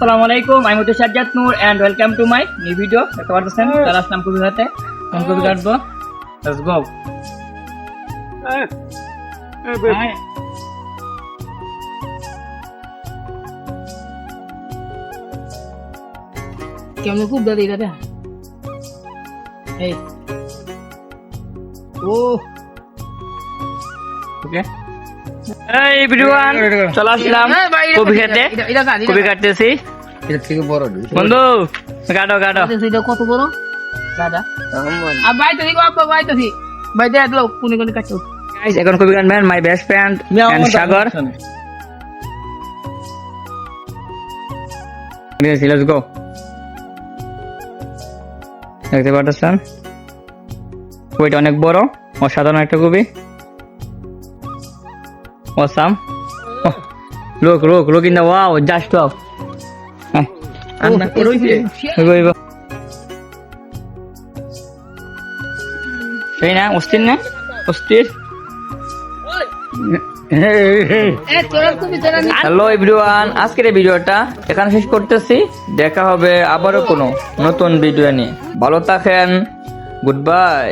আসসালামু আলাইকুম আমি হচ্ছে Sajjad Noor and welcome to my new video দেখতে পারতেছেন? তার আসলাম কবি হাতে কোন কবি কাটবো? লেটস গো কেমন খুব দাদি দাদা? এই। ও। ওকে এভরিওয়ান চলে আসলাম কবি খেতে। কবি কাটতেছি। বন্ধু কাটো কাটো কত বড়? দাদা আর বাই তো দিগো আপা বাই তো দি বাই দে দিলো কোনে কোনে কাটো গাইস এখন কবি কাটবেন my best friend and Sagar. Let's go দেখতে পাচ্ছেন? কবিটা অনেক বড় অসাধারণ একটা কবি। অসাম লোক লোক লোক in the wow just wow আন্না করইছে সেই না অস্থির না অস্থির হ্যালো এভরিওয়ান আজকের এই ভিডিওটা এখানে শেষ করতেছি। দেখা হবে আবারও কোনো নতুন ভিডিও নিয়ে। ভালো থাকেন। Good bye